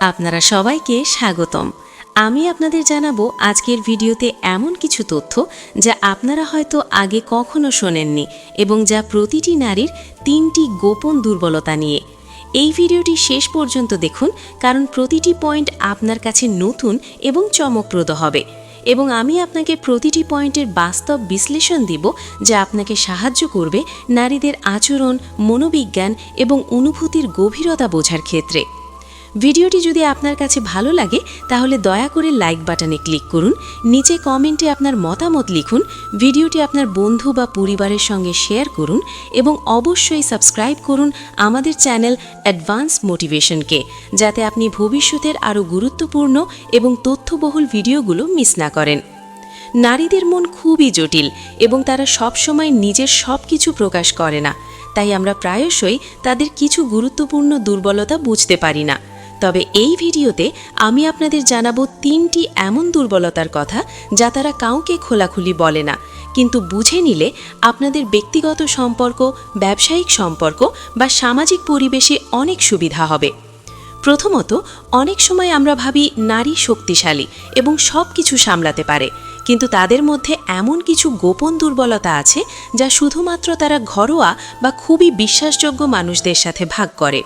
আপনারা সবাইকে স্বাগতম। আমি আপনাদের জানাব আজকের ভিডিওতে এমন কিছু তথ্য যা আপনারা হয়তো আগে কখনো শোনেননি এবং যা প্রতিটি নারীর তিনটি গোপন দুর্বলতা নিয়ে। এই ভিডিওটি শেষ পর্যন্ত দেখুন, কারণ প্রতিটি পয়েন্ট আপনার কাছে নতুন এবং চমকপ্রদ হবে। এবং আমি আপনাকে প্রতিটি পয়েন্টের বাস্তব বিশ্লেষণ দিব যা আপনাকে সাহায্য করবে নারীদের আচরণ, মনোবিজ্ঞান এবং অনুভূতির গভীরতা বোঝার ক্ষেত্রে। ভিডিওটি যদি আপনার কাছে ভালো লাগে, তাহলে দয়া করে লাইক বাটনে ক্লিক করুন। নিচে কমেন্টে আপনার মতামত লিখুন, ভিডিওটি আপনার বন্ধু বা পরিবারের সঙ্গে শেয়ার করুন এবং অবশ্যই সাবস্ক্রাইব করুন আমাদের চ্যানেল অ্যাডভান্স মোটিভেশনকে যাতে আপনি ভবিষ্যতের আরও গুরুত্বপূর্ণ এবং তথ্যবহুল ভিডিওগুলো মিস না করেন। নারীদের মন খুবই জটিল এবং তারা সবসময় নিজের সব কিছু প্রকাশ করে না, তাই আমরা প্রায়শই তাদের কিছু গুরুত্বপূর্ণ দুর্বলতা বুঝতে পারি না। তবে এই ভিডিওতে আমি আপনাদের জানাব তিনটি এমন দুর্বলতার কথা যা তারা কাউকে খোলাখুলি বলে না। কিন্তু বুঝে নিলে আপনাদের ব্যক্তিগত সম্পর্ক, ব্যবসায়িক সম্পর্ক বা সামাজিক পরিবেশে অনেক সুবিধা হবে। প্রথমত, অনেক সময় আমরা ভাবি নারী শক্তিশালী এবং সব কিছু সামলাতে পারে, কিন্তু তাদের মধ্যে এমন কিছু গোপন দুর্বলতা আছে যা শুধুমাত্র তারা ঘরোয়া বা খুবই বিশ্বাসযোগ্য মানুষদের সাথে ভাগ করে।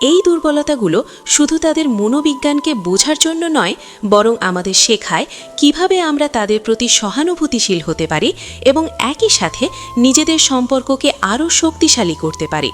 এই দুর্বলতাগুলো শুধু তাদের মনোবিজ্ঞানকে বোঝার জন্য নয়, বরং আমাদের শেখায় কীভাবে আমরা তাদের প্রতি সহানুভূতিশীল হতে পারি এবং একই সাথে নিজেদের সম্পর্ককে আরও শক্তিশালী করতে পারি।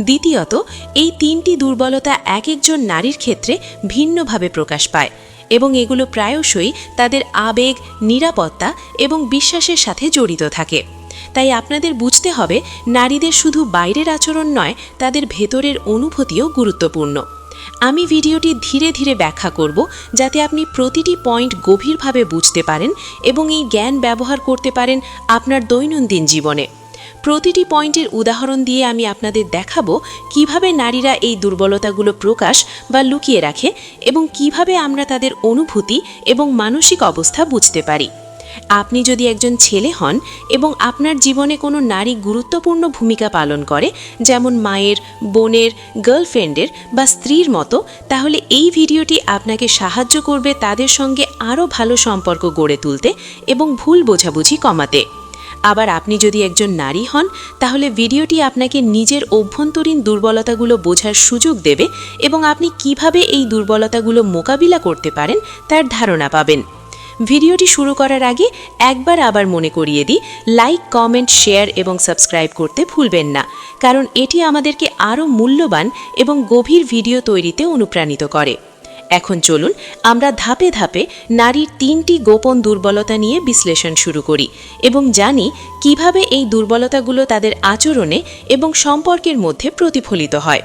দ্বিতীয়ত, এই তিনটি দুর্বলতা এক একজন নারীর ক্ষেত্রে ভিন্নভাবে প্রকাশ পায় এবং এগুলো প্রায়শই তাদের আবেগ, নিরাপত্তা এবং বিশ্বাসের সাথে জড়িত থাকে। তাই আপনাদের বুঝতে হবে, নারীদের শুধু বাইরের আচরণ নয়, তাদের ভেতরের অনুভূতিও গুরুত্বপূর্ণ। আমি ভিডিওটি ধীরে ধীরে ব্যাখ্যা করব, যাতে আপনি প্রতিটি পয়েন্ট গভীরভাবে বুঝতে পারেন এবং এই জ্ঞান ব্যবহার করতে পারেন আপনার দৈনন্দিন জীবনে। প্রতিটি পয়েন্টের উদাহরণ দিয়ে আমি আপনাদের দেখাবো কীভাবে নারীরা এই দুর্বলতাগুলো প্রকাশ বা লুকিয়ে রাখে এবং কীভাবে আমরা তাদের অনুভূতি এবং মানসিক অবস্থা বুঝতে পারি। আপনি যদি একজন ছেলে হন এবং আপনার জীবনে কোনো নারী গুরুত্বপূর্ণ ভূমিকা পালন করে, যেমন মায়ের, বোনের, গার্লফ্রেন্ডের বা স্ত্রীর মতো, তাহলে এই ভিডিওটি আপনাকে সাহায্য করবে তাদের সঙ্গে আরও ভালো সম্পর্ক গড়ে তুলতে এবং ভুল বোঝাবুঝি কমাতে। আবার আপনি যদি একজন নারী হন, তাহলে ভিডিওটি আপনাকে নিজের অভ্যন্তরীণ দুর্বলতাগুলো বোঝার সুযোগ দেবে এবং আপনি কীভাবে এই দুর্বলতাগুলো মোকাবিলা করতে পারেন, তার ধারণা পাবেন। ভিডিওটি শুরু করার আগে একবার আবার মনে করিয়ে দিই লাইক কমেন্ট শেয়ার এবং সাবস্ক্রাইব করতে ভুলবেন না। কারণ এটি আমাদেরকে আরও মূল্যবান এবং গভীর ভিডিও তৈরিতে অনুপ্রাণিত করে। এখন চলুন আমরা ধাপে ধাপে নারীর তিনটি গোপন দুর্বলতা নিয়ে বিশ্লেষণ শুরু করি এবং জানি কীভাবে এই দুর্বলতাগুলো তাদের আচরণে এবং সম্পর্কের মধ্যে প্রতিফলিত হয়।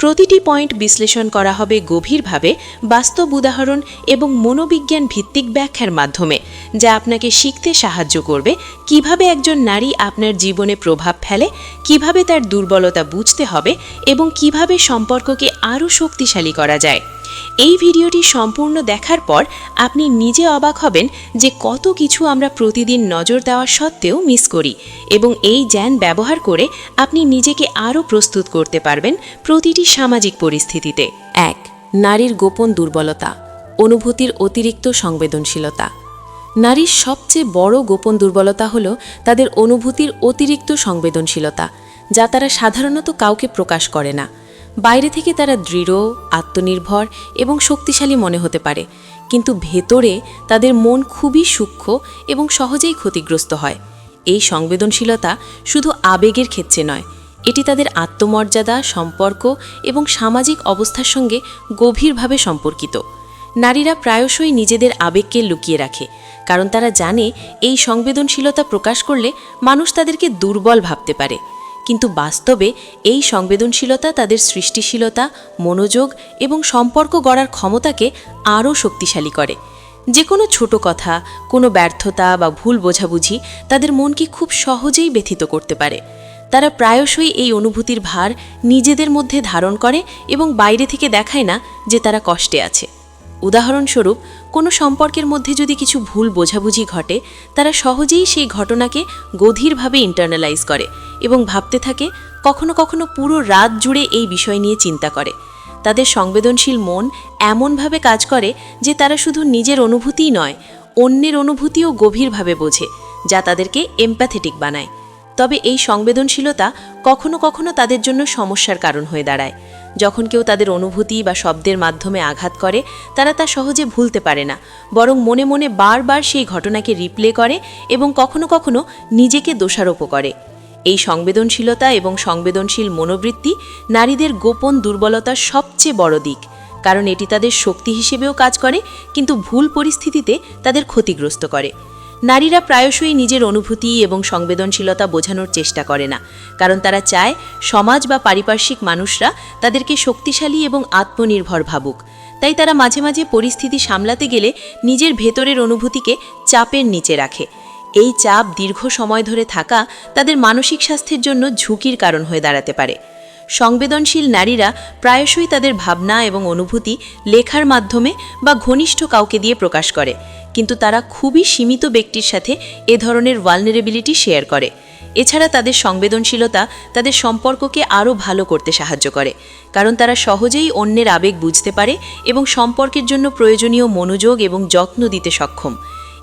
প্রতিটি পয়েন্ট বিশ্লেষণ করা হবে গভীরভাবে, বাস্তব উদাহরণ এবং মনোবিজ্ঞান ভিত্তিক ব্যাখ্যার মাধ্যমে, যা আপনাকে শিখতে সাহায্য করবে কীভাবে একজন নারী আপনার জীবনে প্রভাব ফেলে, কীভাবে তার দুর্বলতা বুঝতে হবে এবং কীভাবে সম্পর্ককে আরও শক্তিশালী করা যায়। এই ভিডিওটি সম্পূর্ণ দেখার পর আপনি নিজে অবাক হবেন যে কত কিছু আমরা প্রতিদিন নজর দেওয়া সত্ত্বেও মিস করি এবং এই জ্ঞান ব্যবহার করে আপনি নিজেকে আরও প্রস্তুত করতে পারবেন প্রতিটি সামাজিক পরিস্থিতিতে। এক, নারীর গোপন দুর্বলতা, অনুভূতির অতিরিক্ত সংবেদনশীলতা। নারীর সবচেয়ে বড় গোপন দুর্বলতা হল তাদের অনুভূতির অতিরিক্ত সংবেদনশীলতা, যা তারা সাধারণত কাউকে প্রকাশ করে না। বাইরে থেকে তারা দৃঢ়, আত্মনির্ভর এবং শক্তিশালী মনে হতে পারে। কিন্তু ভেতরে তাদের মন খুবই সূক্ষ্ম এবং সহজেই ক্ষতিগ্রস্ত হয়। এই সংবেদনশীলতা শুধু আবেগের ক্ষেত্রে নয়, এটি তাদের আত্মমর্যাদা, সম্পর্ক এবং সামাজিক অবস্থার সঙ্গে গভীরভাবে সম্পর্কিত। নারীরা প্রায়শই নিজেদের আবেগকে লুকিয়ে রাখে, কারণ তারা জানে এই সংবেদনশীলতা প্রকাশ করলে মানুষ তাদেরকে দুর্বল ভাবতে পারে। কিন্তু বাস্তবে এই সংবেদনশীলতা, তাদের সৃষ্টিশীলতা, মনোযোগ এবং সম্পর্ক গড়ার ক্ষমতাকে আরও শক্তিশালী করে। যে কোনো ছোট কথা, কোনো ব্যর্থতা বা ভুল বোঝাবুঝি তাদের মনকে খুব সহজেই ব্যথিত করতে পারে। তারা প্রায়শই এই অনুভূতির ভার নিজেদের মধ্যে ধারণ করে এবং বাইরে থেকে দেখায় না যে তারা কষ্টে আছে। উদাহরণস্বরূপ, কোনো সম্পর্কের মধ্যে যদি কিছু ভুল বোঝাবুঝি ঘটে, তারা সহজেই সেই ঘটনাকে গভীরভাবে ইন্টারনালাইজ করে এবং ভাবতে থাকে, কখনো কখনো পুরো রাত জুড়ে এই বিষয় নিয়ে চিন্তা করে। তাদের সংবেদনশীল মন এমনভাবে কাজ করে যে তারা শুধু নিজের অনুভূতিই নয়, অন্যের অনুভূতিও গভীরভাবে বোঝে, যা তাদেরকে এমপ্যাথেটিক বানায়। তবে এই সংবেদনশীলতা কখনো কখনো তাদের জন্য সমস্যার কারণ হয়ে দাঁড়ায়। যখন কেউ তাদের অনুভূতি বা শব্দের মাধ্যমে আঘাত করে, তারা তা সহজে ভুলতে পারে না, বরং মনে মনে বারবার সেই ঘটনাকে রিপ্লে করে এবং কখনো কখনো নিজেকে দোষারোপ করে। এই সংবেদনশীলতা এবং সংবেদনশীল মনোবৃত্তি নারীদের গোপন দুর্বলতার সবচেয়ে বড় দিক, কারণ এটি তাদের শক্তি হিসেবেও কাজ করে, কিন্তু ভুল পরিস্থিতিতে তাদের ক্ষতিগ্রস্ত করে। নারীরা প্রায়শই নিজের অনুভূতি এবং সংবেদনশীলতা বোঝানোর চেষ্টা করে না, কারণ তারা চায় সমাজ বা পারিপার্শ্বিক মানুষরা তাদেরকে শক্তিশালী এবং আত্মনির্ভর ভাবুক। তাই তারা মাঝে মাঝে পরিস্থিতি সামলাতে গেলে নিজের ভেতরের অনুভূতিকে চাপের নিচে রাখে। এই চাপ দীর্ঘ সময় ধরে থাকা তাদের মানসিক স্বাস্থ্যের জন্য ঝুঁকির কারণ হয়ে দাঁড়াতে পারে। সংবেদনশীল নারীরা প্রায়শই তাদের ভাবনা এবং অনুভূতি লেখার মাধ্যমে বা ঘনিষ্ঠ কাউকে দিয়ে প্রকাশ করে। কিন্তু তারা খুবই সীমিত ব্যক্তির সাথে এ ধরনের ভালনারেবিলিটি শেয়ার করে। এছাড়া তাদের সংবেদনশীলতা তাদের সম্পর্ককে আরও ভালো করতে সাহায্য করে। কারণ তারা সহজেই অন্যের আবেগ বুঝতে পারে এবং সম্পর্কের জন্য প্রয়োজনীয় মনোযোগ এবং যত্ন দিতে সক্ষম।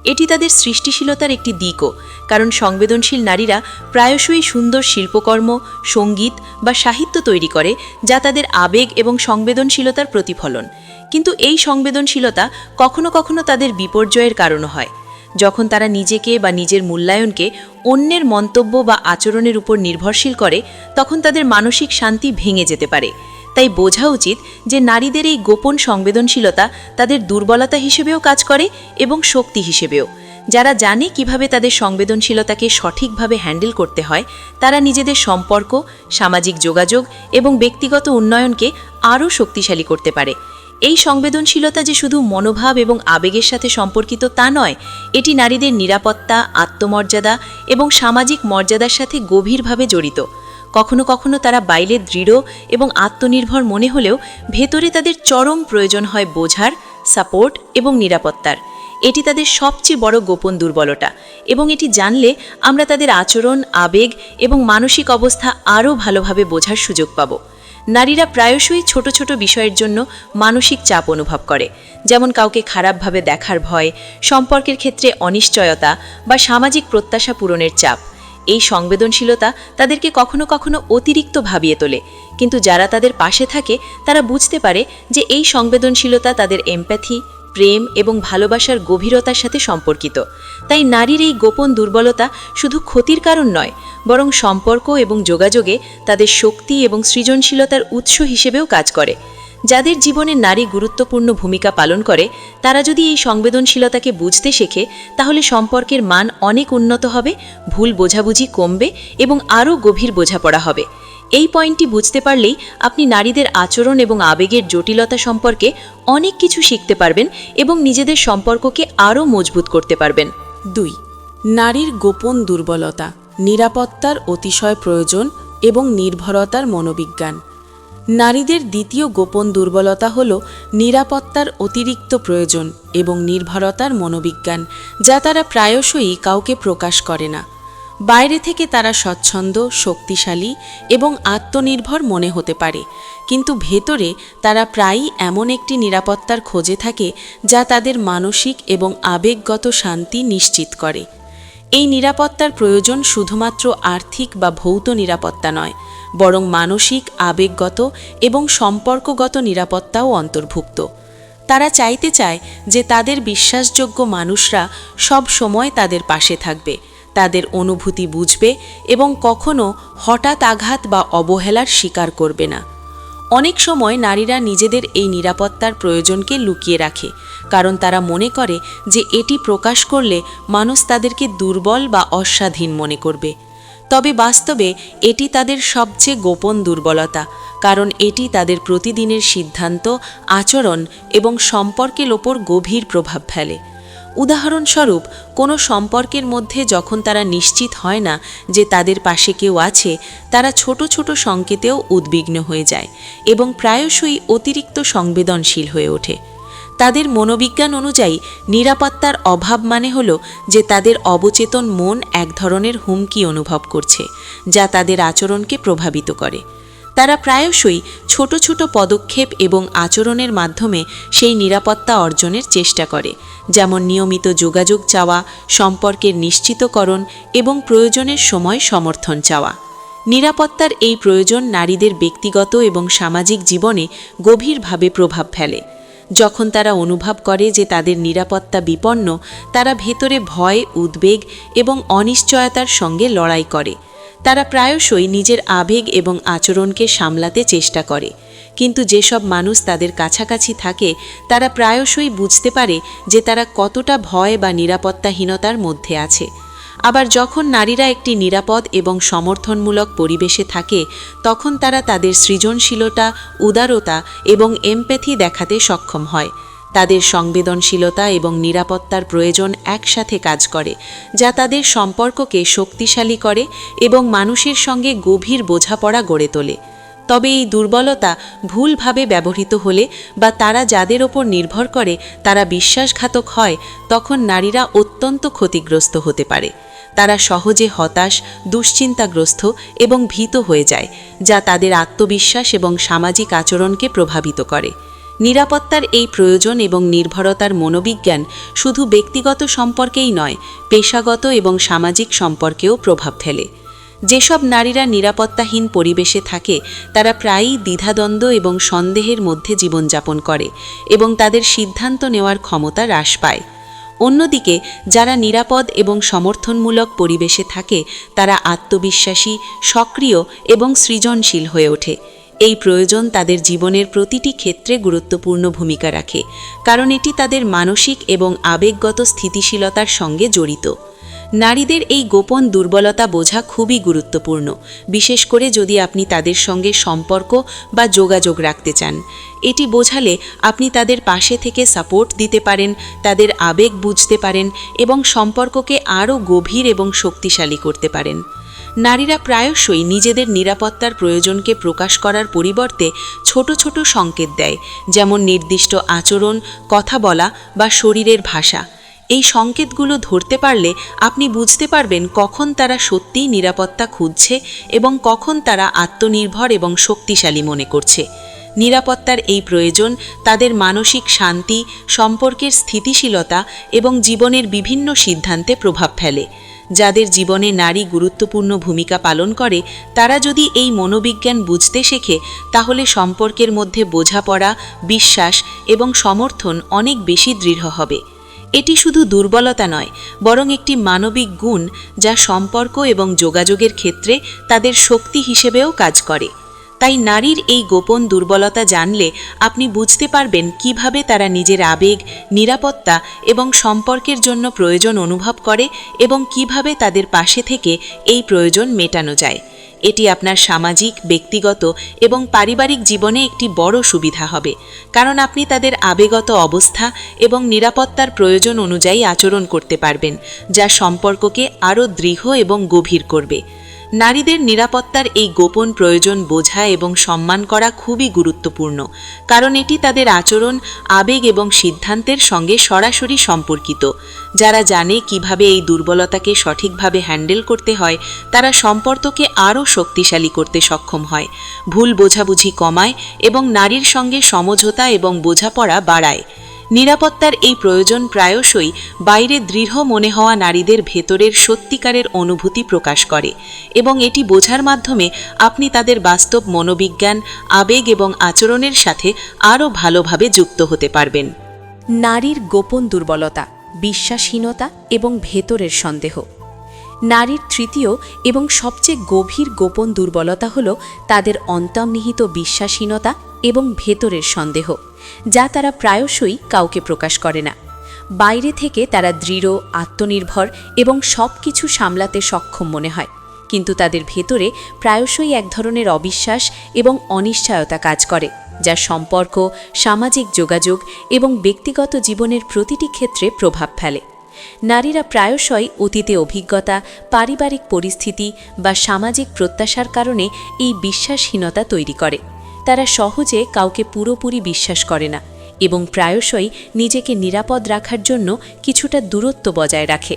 এটি তাদের সৃষ্টিশীলতার একটি দিকও, কারণ সংবেদনশীল নারীরা প্রায়শই সুন্দর শিল্পকর্ম, সংগীত বা সাহিত্য তৈরি করে, যা তাদের আবেগ এবং সংবেদনশীলতার প্রতিফলন। কিন্তু এই সংবেদনশীলতা কখনো কখনো তাদের বিপর্যয়ের কারণ হয়। যখন তারা নিজেকে বা নিজের মূল্যায়নকে অন্যের মন্তব্য বা আচরণের উপর নির্ভরশীল করে, তখন তাদের মানসিক শান্তি ভেঙে যেতে পারে। তাই বোঝা উচিত যে নারীদের এই গোপন সংবেদনশীলতা তাদের দুর্বলতা হিসেবেও কাজ করে এবং শক্তি হিসেবেও। যারা জানে কীভাবে তাদের সংবেদনশীলতাকে সঠিকভাবে হ্যান্ডেল করতে হয়, তারা নিজেদের সম্পর্ক, সামাজিক যোগাযোগ এবং ব্যক্তিগত উন্নয়নকে আরও শক্তিশালী করতে পারে। এই সংবেদনশীলতা যে শুধু মনোভাব এবং আবেগের সাথে সম্পর্কিত তা নয়, এটি নারীদের নিরাপত্তা, আত্মমর্যাদা এবং সামাজিক মর্যাদার সাথে গভীরভাবে জড়িত। কখনো কখনো তারা বাইরে দৃঢ় এবং আত্মনির্ভর মনে হলেও ভেতরে তাদের চরম প্রয়োজন হয় বোঝার, সাপোর্ট এবং নিরাপত্তার। এটি তাদের সবচেয়ে বড় গোপন দুর্বলতা এবং এটি জানলে আমরা তাদের আচরণ, আবেগ এবং মানসিক অবস্থা আরও ভালোভাবে বোঝার সুযোগ পাব। নারীরা প্রায়শই ছোট ছোট বিষয়ের জন্য মানসিক চাপ অনুভব করে, যেমন কাউকে খারাপভাবে দেখার ভয়, সম্পর্কের ক্ষেত্রে অনিশ্চয়তা বা সামাজিক প্রত্যাশা পূরণের চাপ। এই সংবেদনশীলতা তাদেরকে কখনো কখনো অতিরিক্ত ভাবিয়ে তোলে। কিন্তু যারা তাদের পাশে থাকে, তারা বুঝতে পারে যে এই সংবেদনশীলতা তাদের এমপ্যাথি, প্রেম এবং ভালোবাসার গভীরতার সাথে সম্পর্কিত। তাই নারীর এই গোপন দুর্বলতা শুধু ক্ষতির কারণ নয়, বরং সম্পর্ক এবং যোগাযোগে তাদের শক্তি এবং সৃজনশীলতার উৎস হিসেবেও কাজ করে। যাদের জীবনে নারী গুরুত্বপূর্ণ ভূমিকা পালন করে, তারা যদি এই সংবেদনশীলতাকে বুঝতে শেখে, তাহলে সম্পর্কের মান অনেক উন্নত হবে, ভুল বোঝাবুঝি কমবে এবং আরও গভীর বোঝাপড়া হবে। এই পয়েন্টটি বুঝতে পারলেই আপনি নারীদের আচরণ এবং আবেগের জটিলতা সম্পর্কে অনেক কিছু শিখতে পারবেন এবং নিজেদের সম্পর্ককে আরও মজবুত করতে পারবেন। দুই, নারীর গোপন দুর্বলতা, নিরাপত্তার অতিশয় প্রয়োজন এবং নির্ভরতার মনোবিজ্ঞান। নারীদের দ্বিতীয় গোপন দুর্বলতা হল নিরাপত্তার অতিরিক্ত প্রয়োজন এবং নির্ভরতার মনোবিজ্ঞান, যা তারা প্রায়শই কাউকে প্রকাশ করে না। বাইরে থেকে তারা স্বচ্ছন্দ, শক্তিশালী এবং আত্মনির্ভর মনে হতে পারে, কিন্তু ভেতরে তারা প্রায়ই এমন একটি নিরাপত্তার খোঁজে থাকে যা তাদের মানসিক এবং আবেগগত শান্তি নিশ্চিত করে। এই নিরাপত্তার প্রয়োজন শুধুমাত্র আর্থিক বা ভৌত নিরাপত্তা নয়, বরং মানসিক, আবেগগত এবং সম্পর্কগত নিরাপত্তাও অন্তর্ভুক্ত। তারা চাইতে চায় যে তাদের বিশ্বাসযোগ্য মানুষরা সব সময় তাদের পাশে থাকবে, তাদের অনুভূতি বুঝবে এবং কখনো হঠাৎ আঘাত বা অবহেলার স্বীকার করবে না। অনেক সময় নারীরা নিজেদের এই নিরাপত্তার প্রয়োজনকে লুকিয়ে রাখে, কারণ তারা মনে করে যে এটি প্রকাশ করলে মানুষ তাদেরকে দুর্বল বা অস্বাধীন মনে করবে। তবে বাস্তবে এটি তাদের সবচেয়ে গোপন দুর্বলতা, কারণ এটি তাদের প্রতিদিনের সিদ্ধান্ত, আচরণ এবং সম্পর্কের ওপর গভীর প্রভাব ফেলে। উদাহরণস্বরূপ, কোনো সম্পর্কের মধ্যে যখন তারা নিশ্চিত হয় না যে তাদের পাশে কেউ আছে, তারা ছোট ছোট সংকেতেও উদ্বিগ্ন হয়ে যায় এবং প্রায়শই অতিরিক্ত সংবেদনশীল হয়ে ওঠে। তাদের মনোবিজ্ঞান অনুযায়ী, নিরাপত্তার অভাব মানে হল যে তাদের অবচেতন মন এক ধরনের হুমকি অনুভব করছে, যা তাদের আচরণকে প্রভাবিত করে। তারা প্রায়শই ছোট ছোট পদক্ষেপ এবং আচরণের মাধ্যমে সেই নিরাপত্তা অর্জনের চেষ্টা করে, যেমন নিয়মিত যোগাযোগ চাওয়া, সম্পর্কের নিশ্চিতকরণ এবং প্রয়োজনের সময় সমর্থন চাওয়া। নিরাপত্তার এই প্রয়োজন নারীদের ব্যক্তিগত এবং সামাজিক জীবনে গভীরভাবে প্রভাব ফেলে। যখন তারা অনুভব করে যে তাদের নিরাপত্তা বিপন্ন, তারা ভেতরে ভয়, উদ্বেগ এবং অনিশ্চয়তার সঙ্গে লড়াই করে। তারা প্রায়শই নিজের আবেগ এবং আচরণকে সামলাতে চেষ্টা করে। কিন্তু যেসব মানুষ তাদের কাছাকাছি থাকে, তারা প্রায়শই বুঝতে পারে যে তারা কতটা ভয় বা নিরাপত্তাহীনতার মধ্যে আছে। আবার যখন নারীরা একটি নিরাপদ এবং সমর্থনমূলক পরিবেশে থাকে, তখন তারা তাদের সৃজনশীলতা, উদারতা এবং এমপ্যাথি দেখাতে সক্ষম হয়। তাদের সংবেদনশীলতা এবং নিরাপত্তার প্রয়োজন একসাথে কাজ করে, যা তাদের সম্পর্ককে শক্তিশালী করে এবং মানুষের সঙ্গে গভীর বোঝাপড়া গড়ে তোলে। তবে এই দুর্বলতা ভুলভাবে ব্যবহৃত হলে বা তারা যাদের ওপর নির্ভর করে তারা বিশ্বাসঘাতক হয়, তখন নারীরা অত্যন্ত ক্ষতিগ্রস্ত হতে পারে। তারা সহজে হতাশ, দুশ্চিন্তাগ্রস্ত এবং ভীত হয়ে যায়, যা তাদের আত্মবিশ্বাস এবং সামাজিক আচরণকে প্রভাবিত করে। নিরাপত্তার এই প্রয়োজন এবং নির্ভরতার মনোবিজ্ঞান শুধু ব্যক্তিগত সম্পর্কেই নয়, পেশাগত এবং সামাজিক সম্পর্কেও প্রভাব ফেলে। যেসব নারীরা নিরাপত্তাহীন পরিবেশে থাকে, তারা প্রায়ই দ্বিধাদ্বন্দ্ব এবং সন্দেহের মধ্যে জীবনযাপন করে এবং তাদের সিদ্ধান্ত নেওয়ার ক্ষমতা হ্রাস পায়। অন্যদিকে, যারা নিরাপদ এবং সমর্থনমূলক পরিবেশে থাকে, তারা আত্মবিশ্বাসী, সক্রিয় এবং সৃজনশীল হয়ে ওঠে। এই প্রয়োজন তাদের জীবনের প্রতিটি ক্ষেত্রে গুরুত্বপূর্ণ ভূমিকা রাখে, কারণ এটি তাদের মানসিক এবং আবেগগত স্থিতিশীলতার সঙ্গে জড়িত। নারীদের এই গোপন দুর্বলতা বোঝা খুবই গুরুত্বপূর্ণ, বিশেষ করে যদি আপনি তাদের সঙ্গে সম্পর্ক বা যোগাযোগ রাখতে চান। এটি বোঝালে আপনি তাদের পাশে থেকে সাপোর্ট দিতে পারেন, তাদের আবেগ বুঝতে পারেন এবং সম্পর্ককে আরও গভীর এবং শক্তিশালী করতে পারেন। নারীরা প্রায়শই নিজেদের নিরাপত্তার প্রয়োজনকে প্রকাশ করার পরিবর্তে ছোট ছোট সংকেত দেয়, যেমন নির্দিষ্ট আচরণ, কথা বলা বা শরীরের ভাষা। এই সংকেতগুলো ধরতে পারলে আপনি বুঝতে পারবেন কখন তারা সত্যিই নিরাপত্তা খুঁজছে এবং কখন তারা আত্মনির্ভর এবং শক্তিশালী মনে করছে। নিরাপত্তার এই প্রয়োজন তাদের মানসিক শান্তি, সম্পর্কের স্থিতিশীলতা এবং জীবনের বিভিন্ন সিদ্ধান্তে প্রভাব ফেলে। যাদের জীবনে নারী গুরুত্বপূর্ণ ভূমিকা পালন করে, তারা যদি এই মনোবিজ্ঞান বুঝতে শেখে, তাহলে সম্পর্কের মধ্যে বোঝাপড়া, বিশ্বাস এবং সমর্থন অনেক বেশি দৃঢ় হবে। এটি শুধু দুর্বলতা নয়, বরং একটি মানবিক গুণ যা সম্পর্ক এবং যোগাযোগের ক্ষেত্রে তাদের শক্তি হিসেবেও কাজ করে। তাই নারীর এই গোপন দুর্বলতা জানলে আপনি বুঝতে পারবেন কীভাবে তারা নিজের আবেগ, নিরাপত্তা এবং সম্পর্কের জন্য প্রয়োজন অনুভব করে এবং কীভাবে তাদের পাশে থেকে এই প্রয়োজন মেটানো যায়। এটি আপনার সামাজিক, ব্যক্তিগত এবং পারিবারিক জীবনে একটি বড় সুবিধা হবে, কারণ আপনি তাদের আবেগত অবস্থা এবং নিরাপত্তার প্রয়োজন অনুযায়ী আচরণ করতে পারবেন, যা সম্পর্ককে আরও দৃঢ় এবং গভীর করবে। নারীদের নিরাপত্তার এই গোপন প্রয়োজন বোঝা এবং সম্মান করা খুবই গুরুত্বপূর্ণ, কারণ এটি তাদের আচরণ, আবেগ এবং সিদ্ধান্তের সঙ্গে সরাসরি সম্পর্কিত। যারা জানে কীভাবে এই দুর্বলতাকে সঠিকভাবে হ্যান্ডেল করতে হয়, তারা সম্পর্ককে আরও শক্তিশালী করতে সক্ষম হয়। ভুল বোঝাবুঝি কমায় এবং নারীর সঙ্গে সমঝোতা এবং বোঝাপড়া বাড়ায়। নিরাপত্তার এই প্রয়োজন প্রায়শই বাইরে দৃঢ় মনে হওয়া নারীদের ভেতরের সত্যিকারের অনুভূতি প্রকাশ করে এবং এটি বোঝার মাধ্যমে আপনি তাদের বাস্তব মনোবিজ্ঞান, আবেগ এবং আচরণের সাথে আরও ভালোভাবে যুক্ত হতে পারবেন। নারীর গোপন দুর্বলতা, বিশ্বাসহীনতা এবং ভেতরের সন্দেহ। নারীর তৃতীয় এবং সবচেয়ে গভীর গোপন দুর্বলতা হল তাদের অন্তর্নিহিত বিশ্বাসহীনতা এবং ভেতরের সন্দেহ। যা তারা প্রায়শই কাউকে প্রকাশ করে না। বাইরে থেকে তারা দৃঢ়, আত্মনির্ভর এবং সব কিছু সামলাতে সক্ষম মনে হয়। কিন্তু তাদের ভেতরে প্রায়শই এক ধরনের অবিশ্বাস এবং অনিশ্চয়তা কাজ করে, যা সম্পর্ক, সামাজিক যোগাযোগ এবং ব্যক্তিগত জীবনের প্রতিটি ক্ষেত্রে প্রভাব ফেলে। নারীরা প্রায়শই অতীতে অভিজ্ঞতা, পারিবারিক পরিস্থিতি বা সামাজিক প্রত্যাশার কারণে এই বিশ্বাসহীনতা তৈরি করে। তারা সহজে কাউকে পুরোপুরি বিশ্বাস করে না এবং প্রায়শই নিজেকে নিরাপদ রাখার জন্য কিছুটা দূরত্ব বজায় রাখে।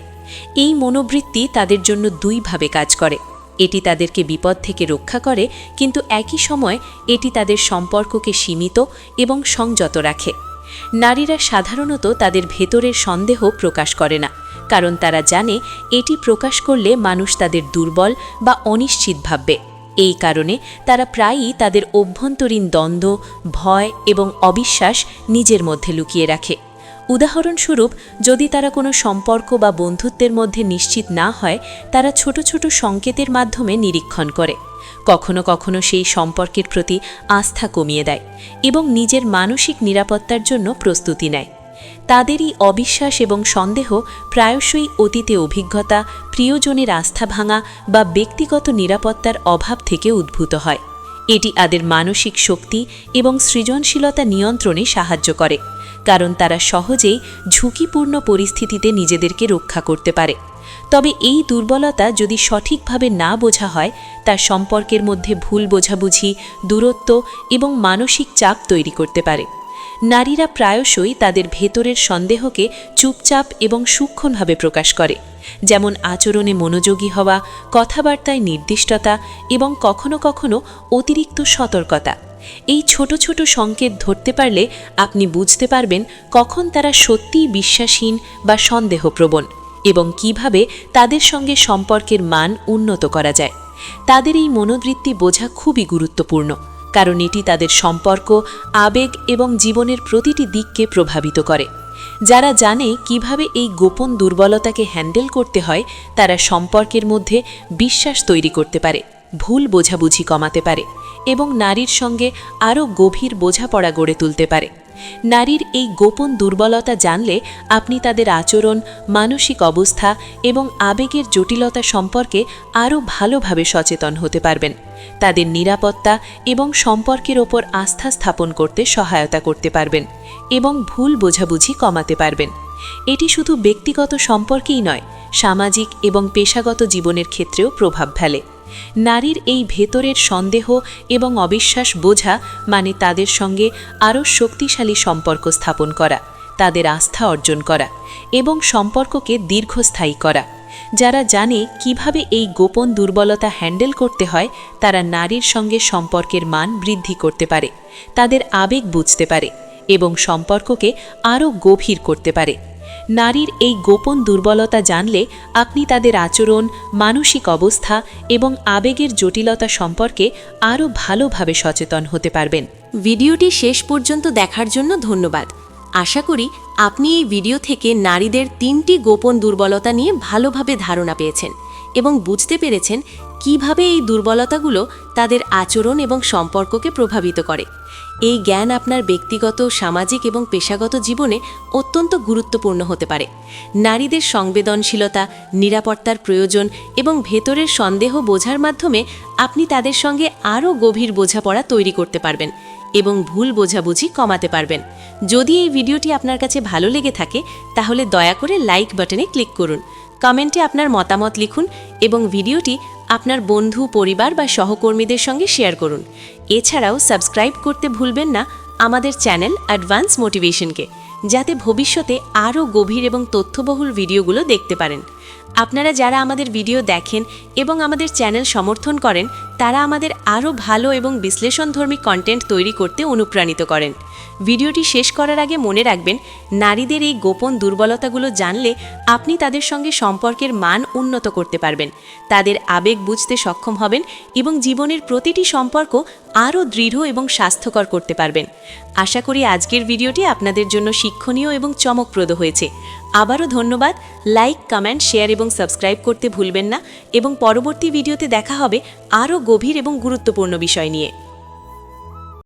এই মনোবৃত্তি তাদের জন্য দুইভাবে কাজ করে। এটি তাদেরকে বিপদ থেকে রক্ষা করে, কিন্তু একই সময় এটি তাদের সম্পর্ককে সীমিত এবং সংযত রাখে। নারীরা সাধারণত তাদের ভেতরের সন্দেহ প্রকাশ করে না, কারণ তারা জানে এটি প্রকাশ করলে মানুষ তাদের দুর্বল বা অনিশ্চিত ভাববে। এই কারণে তারা প্রায়ই তাদের অভ্যন্তরীণ দ্বন্দ্ব, ভয় এবং অবিশ্বাস নিজের মধ্যে লুকিয়ে রাখে। উদাহরণস্বরূপ, যদি তারা কোনো সম্পর্ক বা বন্ধুত্বের মধ্যে নিশ্চিত না হয়, তারা ছোট ছোট সংকেতের মাধ্যমে নিরীক্ষণ করে। কখনো কখনো সেই সম্পর্কের প্রতি আস্থা কমিয়ে দেয় এবং নিজের মানসিক নিরাপত্তার জন্য প্রস্তুতি নেয়। তাদেরই অবিশ্বাস এবং সন্দেহ প্রায়শই অতীতে অভিজ্ঞতা প্রিয়জনের আস্থা ভাঙা বা ব্যক্তিগত নিরাপত্তার অভাব থেকে উদ্ভূত হয়। এটি তাদের মানসিক শক্তি এবং সৃজনশীলতা নিয়ন্ত্রণে সাহায্য করে, কারণ তারা সহজেই ঝুঁকিপূর্ণ পরিস্থিতিতে নিজেদেরকে রক্ষা করতে পারে। তবে এই দুর্বলতা যদি সঠিকভাবে না বোঝা হয়, তা সম্পর্কের মধ্যে ভুল বোঝাবুঝি, দূরত্ব এবং মানসিক চাপ তৈরি করতে পারে। নারীরা প্রায়শই তাদের ভেতরের সন্দেহকে চুপচাপ এবং সূক্ষ্মভাবে প্রকাশ করে। যেমন আচরণে মনোযোগী হওয়া, কথাবার্তায় নির্দিষ্টতা এবং কখনো কখনো অতিরিক্ত সতর্কতা। এই ছোট ছোট সংকেত ধরতে পারলে আপনি বুঝতে পারবেন কখন তারা সত্যিই বিশ্বাসহীন বা সন্দেহপ্রবণ এবং কীভাবে তাদের সঙ্গে সম্পর্কের মান উন্নত করা যায়। তাদের এই মনোবৃত্তি বোঝা খুবই গুরুত্বপূর্ণ। কারণ এটি তাদের সম্পর্ক, আবেগ এবং জীবনের প্রতিটি দিককে প্রভাবিত করে। যারা জানে কীভাবে এই গোপন দুর্বলতাকে হ্যান্ডেল করতে হয়, তারা সম্পর্কের মধ্যে বিশ্বাস তৈরি করতে পারে, ভুল বোঝাবুঝি কমাতে পারে এবং নারীর সঙ্গে আরও গভীর বোঝাপড়া গড়ে তুলতে পারে। নারীর এই গোপন দুর্বলতা জানলে আপনি তাদের আচরণ, মানসিক অবস্থা এবং আবেগের জটিলতা সম্পর্কে আরও ভালোভাবে সচেতন হতে পারবেন। তাদের নিরাপত্তা এবং সম্পর্কের ওপর আস্থা স্থাপন করতে সহায়তা করতে পারবেন এবং ভুল বোঝাবুঝি কমাতে পারবেন। এটি শুধু ব্যক্তিগত সম্পর্কেই নয়, সামাজিক এবং পেশাগত জীবনের ক্ষেত্রেও প্রভাব ফেলে। নারীর এই ভেতরের সন্দেহ এবং অবিশ্বাস বোঝা মানে তাদের সঙ্গে আরও শক্তিশালী সম্পর্ক স্থাপন করা, তাদের আস্থা অর্জন করা এবং সম্পর্ককে দীর্ঘস্থায়ী করা। যারা জানে কীভাবে এই গোপন দুর্বলতা হ্যান্ডেল করতে হয়, তারা নারীর সঙ্গে সম্পর্কের মান বৃদ্ধি করতে পারে, তাদের আবেগ বুঝতে পারে এবং সম্পর্ককে আরও গভীর করতে পারে। নারীর এই গোপন দুর্বলতা জানলে আপনি তাদের আচরণ, মানসিক অবস্থা এবং আবেগের জটিলতা সম্পর্কে আরও ভালোভাবে সচেতন হতে পারবেন। ভিডিওটি শেষ পর্যন্ত দেখার জন্য ধন্যবাদ। আশা করি আপনি এই ভিডিও থেকে নারীদের তিনটি গোপন দুর্বলতা নিয়ে ভালোভাবে ধারণা পেয়েছেন এবং বুঝতে পেরেছেন কীভাবে এই দুর্বলতাগুলো তাদের আচরণ এবং সম্পর্ককে প্রভাবিত করে। এই জ্ঞান আপনার ব্যক্তিগত, সামাজিক এবং পেশাগত জীবনে অত্যন্ত গুরুত্বপূর্ণ হতে পারে। নারীদের সংবেদনশীলতা, নিরাপত্তার প্রয়োজন এবং ভেতরের সন্দেহ বোঝার মাধ্যমে আপনি তাদের সঙ্গে আরও গভীর বোঝাপড়া তৈরি করতে পারবেন এবং ভুল বোঝাবুঝি কমাতে পারবেন। যদি এই ভিডিওটি আপনার কাছে ভালো লেগে থাকে, তাহলে দয়া করে লাইক বাটনে ক্লিক করুন। কমেন্টে আপনার মতামত লিখুন এবং ভিডিওটি আপনার বন্ধু, পরিবার বা সহকর্মীদের সঙ্গে শেয়ার করুন। এছাড়াও সাবস্ক্রাইব করতে ভুলবেন না আমাদের চ্যানেল অ্যাডভান্স মোটিভেশনকে, যাতে ভবিষ্যতে আরও গভীর এবং তথ্যবহুল ভিডিওগুলো দেখতে পারেন। আপনারা যারা আমাদের ভিডিও দেখেন এবং আমাদের চ্যানেল সমর্থন করেন, তারা আমাদের আরও ভালো এবং বিশ্লেষণধর্মী কন্টেন্ট তৈরি করতে অনুপ্রাণিত করেন। ভিডিওটি শেষ করার আগে মনে রাখবেন, নারীদের এই গোপন দুর্বলতাগুলো জানলে আপনি তাদের সঙ্গে সম্পর্কের মান উন্নত করতে পারবেন, তাদের আবেগ বুঝতে সক্ষম হবেন এবং জীবনের প্রতিটি সম্পর্ক আরও দৃঢ় এবং স্বাস্থ্যকর করতে পারবেন। আশা করি আজকের ভিডিওটি আপনাদের জন্য শিক্ষণীয় এবং চমকপ্রদ হয়েছে। আবারও ধন্যবাদ। লাইক কমেন্ট শেয়ার এবং সাবস্ক্রাইব করতে ভুলবেন না। এবং পরবর্তী ভিডিওতে দেখা হবে আরও গভীর এবং গুরুত্বপূর্ণ বিষয় নিয়ে।